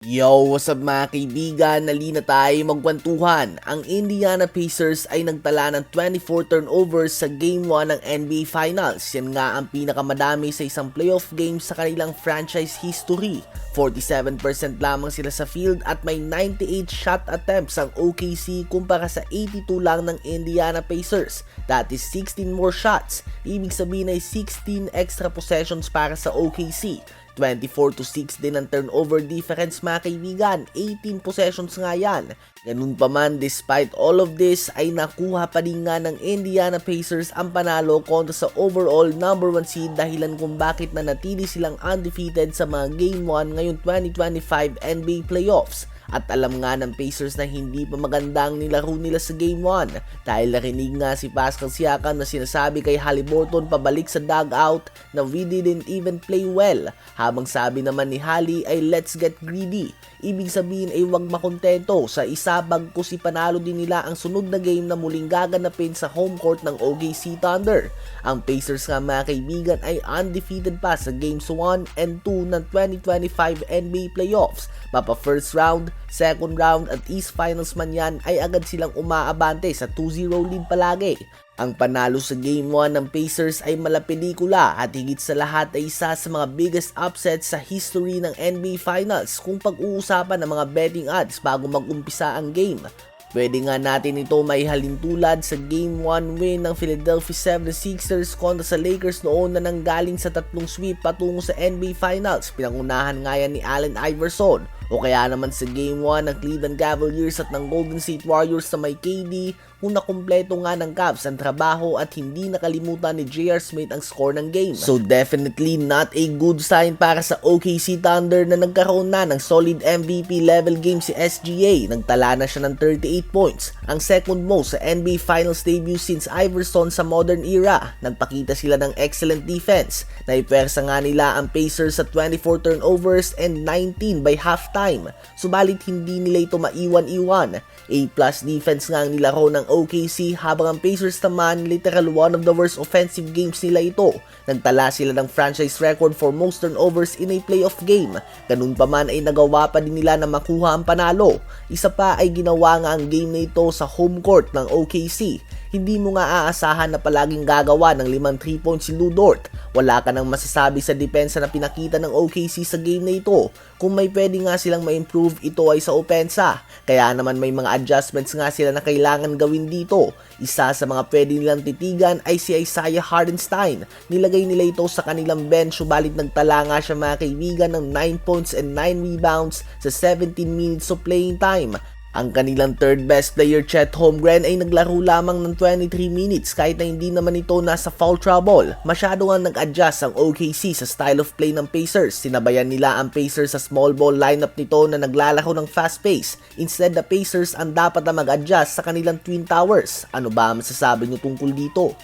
Yo, what's up mga kaibigan? Nali na tayo magkwentuhan. Ang Indiana Pacers ay nagtala ng 24 turnovers sa Game 1 ng NBA Finals. Yan nga ang pinakamadami sa isang playoff game sa kanilang franchise history. 47% lamang sila sa field at may 98 shot attempts ang OKC kumpara sa 82 lang ng Indiana Pacers. That is 16 more shots. Ibig sabihin ay 16 extra possessions para sa OKC. 24 to 6 din ang turnover difference mga kaibigan. 18 possessions nga yan. Ganun pa man, despite all of this, ay nakuha pa din nga ng Indiana Pacers ang panalo kontra sa overall number 1 seed dahilan kung bakit nanatili silang undefeated sa mga Game 1 ngayong 2025 NBA Playoffs. At alam nga ng Pacers na hindi pa magandang nilaro nila sa Game 1 dahil narinig nga si Pascal Siakam na sinasabi kay Halliburton pabalik sa dugout na we didn't even play well habang sabi naman ni Hali ay let's get greedy. Ibig sabihin ay huwag makontento sa isa bagko si panalo din nila ang sunod na game na muling gaganapin sa home court ng OKC Thunder. Ang Pacers nga mga kaibigan ay undefeated pa sa games 1 and 2 ng 2025 NBA Playoffs. Mapa first round, second round at East Finals man yan ay agad silang umaabante sa 2-0 lead palagi. Ang panalo sa Game 1 ng Pacers ay malapelikula at higit sa lahat ay isa sa mga biggest upsets sa history ng NBA Finals kung pag-uusapan ng mga betting odds bago mag-umpisa ang game. Pwede nga natin ito may halintulad sa Game 1 win ng Philadelphia 76ers kontra sa Lakers noon na nanggaling sa tatlong sweep patungo sa NBA Finals. Pinangunahan nga yan ni Allen Iverson. O kaya naman sa Game 1 ng Cleveland Cavaliers at ng Golden State Warriors sa may KD kung nakumpleto nga ng Cavs ang trabaho at hindi nakalimutan ni J.R. Smith ang score ng game. So definitely not a good sign para sa OKC Thunder na nagkaroon na ng solid MVP level game si SGA. Nagtala na siya ng 38 points, ang second most sa NBA Finals debut since Iverson sa modern era. Nagpakita sila ng excellent defense. Naipwersa nga nila ang Pacers sa 24 turnovers and 19 by halftime. Subalit hindi nila ito maiwan-iwan. A-plus defense nga ang nilaro ng OKC habang ang Pacers naman literal one of the worst offensive games nila ito. Nagtala sila ng franchise record for most turnovers in a playoff game. Ganun pa man ay nagawa pa din nila na makuha ang panalo. Isa pa ay ginawa nga ang game na ito sa home court ng OKC. Hindi mo nga aasahan na palaging gagawa ng limang 3 points si Lou Dort. Wala ka nang masasabi sa depensa na pinakita ng OKC sa game na ito. Kung may pwede nga silang ma-improve, ito ay sa opensa. Kaya naman may mga adjustments nga sila na kailangan gawin dito. Isa sa mga pwede nilang titigan ay si Isaiah Hardenstein. Nilagay nila ito sa kanilang bench subalit nagtala nga siya mga kaibigan ng 9 points and 9 rebounds sa 17 minutes of playing time. Ang kanilang third best player Chet Holmgren ay naglaro lamang ng 23 minutes kahit na hindi naman ito nasa foul trouble. Masyado nga nag-adjust ang OKC sa style of play ng Pacers. Sinabayan nila ang Pacers sa small ball lineup nito na naglalaro ng fast pace. Instead the Pacers ang dapat na mag-adjust sa kanilang twin towers. Ano ba ang masasabi niyo tungkol dito?